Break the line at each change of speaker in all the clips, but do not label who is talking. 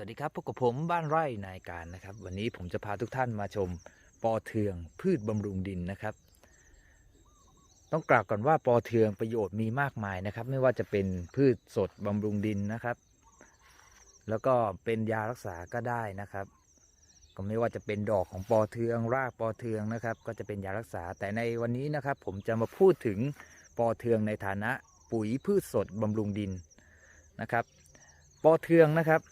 วัสดีครับพบกับผมบ้านไร่นายการนะครับ วันนี้ผมจะพาทุกท่านมาชมปอเทืองพืชบำรุงดินนะครับ ต้องกล่าวก่อนว่าปอเทืองประโยชน์มีมากมายนะครับ ไม่ว่าจะเป็นพืชสดบำรุงดินนะครับ แล้วก็เป็นยารักษาก็ได้นะครับ ก็ไม่ว่าจะเป็นดอกของปอเทือง รากปอเทืองนะครับ ก็จะเป็นยารักษาแต่ในวันนี้นะครับ ผมจะมาพูดถึงปอเทืองในฐานะปุ๋ยพืชสดบำรุงดินนะครับ ปอเทืองนะครับ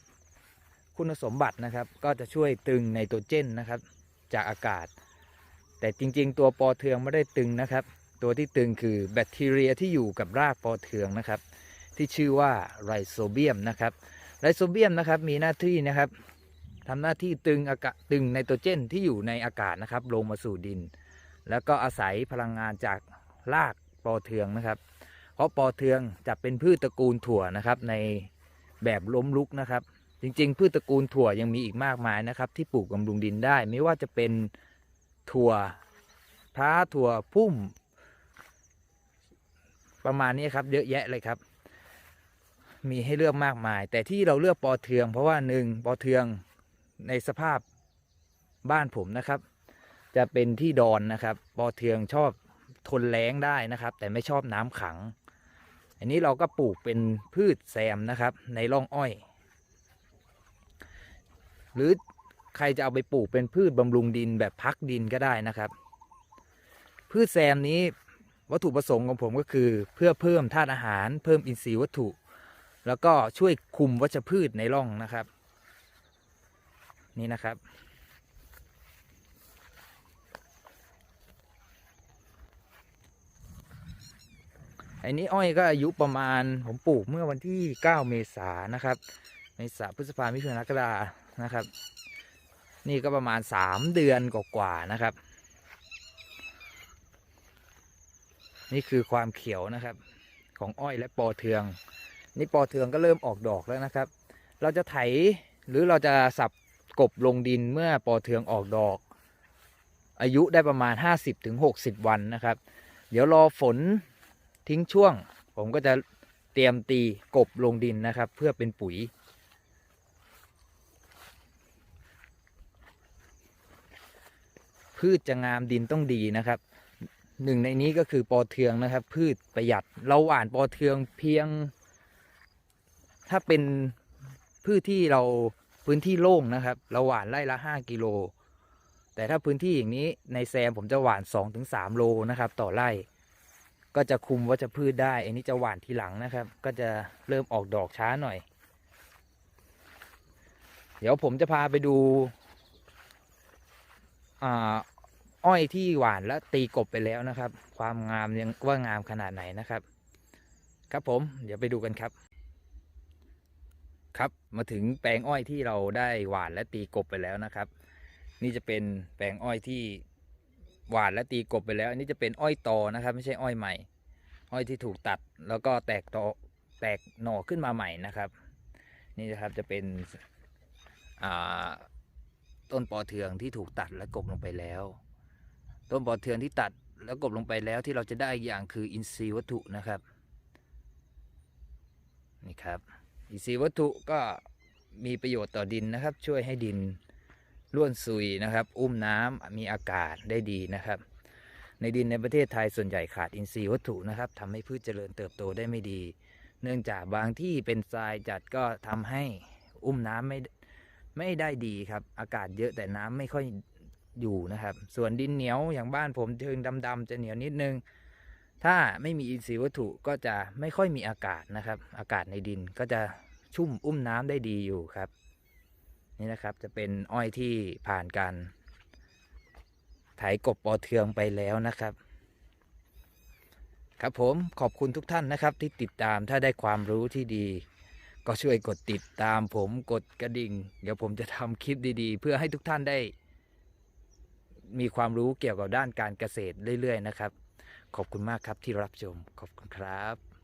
คุณสมบัตินะครับ ก็จะช่วยตึงไนโตรเจนนะครับ จากอากาศ แต่จริงๆ ตัวปอเทืองไม่ได้ตึงนะครับ ตัวที่ตึงคือแบคทีเรียที่อยู่กับรากปอเทืองนะครับ ที่ชื่อว่าไรโซเบียมนะครับไรโซเบียมนะครับมีหน้าที่นะครับทำหน้าที่ตึงอากาศตึงไนโตรเจนที่อยู่ในอากาศนะครับ ลงมาสู่ดิน แล้วก็อาศัยพลังงานจากรากปอเทืองนะครับ เพราะปอเทืองจะเป็นพืชตระกูลถั่วนะครับ ในแบบล้มลุกนะครับ จริงๆ พืชตระกูลถั่วยังมีอีกมากมายนะครับ ที่ปลูกบำรุงดินได้ ไม่ว่าจะเป็นถั่วพร้าถั่วพุ่ม ประมาณนี้ครับ เยอะแยะเลยครับ มีให้เลือกมากมาย แต่ที่เราเลือกปอเทือง เพราะว่าหนึ่งปอเทืองในสภาพบ้านผมนะครับ จะเป็นที่ดอนนะครับปอเทืองชอบทนแล้งได้นะครับ แต่ไม่ชอบน้ำขัง อันนี้เราก็ปลูกเป็นพืชแซมนะครับ ในร่องอ้อย หรือใครจะเอาไปปลูกเป็นพืชบำรุงดินแบบพักดินก็ได้นะครับ พืชแซมนี้วัตถุประสงค์ของผมก็คือ เพื่อเพิ่มธาตุอาหาร เพิ่มอินทรีย์วัตถุ แล้วก็ช่วยคุมวัชพืชในร่องนะครับ นี่นะครับ อันนี้อ้อยก็อายุประมาณผมปลูกเมื่อวันที่ 9 เมษายนนะครับ เมษาพฤษภามิถุนากรกฎา นะครับ นี่ก็ประมาณ3เดือนกว่าๆนะครับ นี่คือความเขียวนะครับ ของอ้อยและปอเทือง นี่ปอเทืองก็เริ่มออกดอกแล้วนะครับ เราจะไถหรือเราจะสับกบลงดินเมื่อปอเทืองออกดอก อายุได้ประมาณ 50-60 วันนะครับ เดี๋ยวรอฝนทิ้งช่วง ผมก็จะเตรียมตีกบลงดินนะครับ เพื่อเป็นปุ๋ย พืชจะงามดินต้องดีนะครับหนึ่งในนี้ก็คือปอเทืองนะครับ พืชประหยัดเราหว่านปอเทืองเพียง ถ้าเป็นพืชที่เราพื้นที่โล่งนะครับ เราหว่านไร่ละห้ากิโล แต่ถ้าพื้นที่อย่างนี้ในแซมผมจะหว่านสองถึงสามโลนะครับ ต่อไร่ ก็จะคุมวัชพืชได้ อันนี้จะหว่านทีหลังนะครับ ก็จะเริ่มออกดอกช้าหน่อย เดี๋ยวผมจะพาไปดู อ้อยที่หวานและตีกบไปแล้วนะครับ ความงามยังว่างามขนาดไหนนะครับ ครับผมเดี๋ยวไปดูกันครับ ครับมาถึงแปลงอ้อยที่เราได้หวานและตีกบไปแล้วนะครับ นี่จะเป็นแปลงอ้อยที่หวานและตีกบไปแล้ว อันนี้จะเป็นอ้อยตอนะครับ ไม่ใช่อ้อยใหม่ อ้อยที่ถูกตัดแล้วก็แตกตอแตกหน่อขึ้นมาใหม่นะครับ นี่นะครับจะเป็นอ่า ต้นปอเทืองที่ถูกตัดและกบลงไปแล้ว ต้นปอเทืองที่ตัดแล้วกบลงไปแล้วที่เราจะได้อย่างคืออินทรีย์วัตถุนะครับนี่ครับอินทรีย์วัตถุก็มีประโยชน์ต่อดินนะครับ ช่วยให้ดินร่วนซุยนะครับ อุ้มน้ำมีอากาศได้ดีนะครับ ในดินในประเทศไทยส่วนใหญ่ขาดอินทรีย์วัตถุนะครับทำให้พืชเจริญเติบโตได้ไม่ดี เนื่องจากบางที่เป็นทรายจัดก็ทำให้อุ้มน้ำไม่ ไม่ได้ดีครับ อากาศเยอะแต่น้ำไม่ค่อยอยู่นะครับ ส่วนดินเหนียวอย่างบ้านผมเชิงดำๆจะเหนียวนิดนึง ถ้าไม่มีอินทรีย์วัตถุก็จะไม่ค่อยมีอากาศนะครับ อากาศในดินก็จะชุ่มอุ้มน้ำได้ดีอยู่ครับ นี่นะครับจะเป็นอ้อยที่ผ่านการไถกบปอเทืองไปแล้วนะครับ ครับผมขอบคุณทุกท่านนะครับที่ติดตามถ้าได้ความรู้ที่ดี ก็ช่วยกดติดตามผมกดกระดิ่ง เดี๋ยวผมจะทำคลิปดีๆ เพื่อให้ทุกท่านได้ มีความรู้เกี่ยวกับด้านการเกษตรเรื่อยๆนะครับ ขอบคุณมากครับที่รับชม ขอบคุณครับ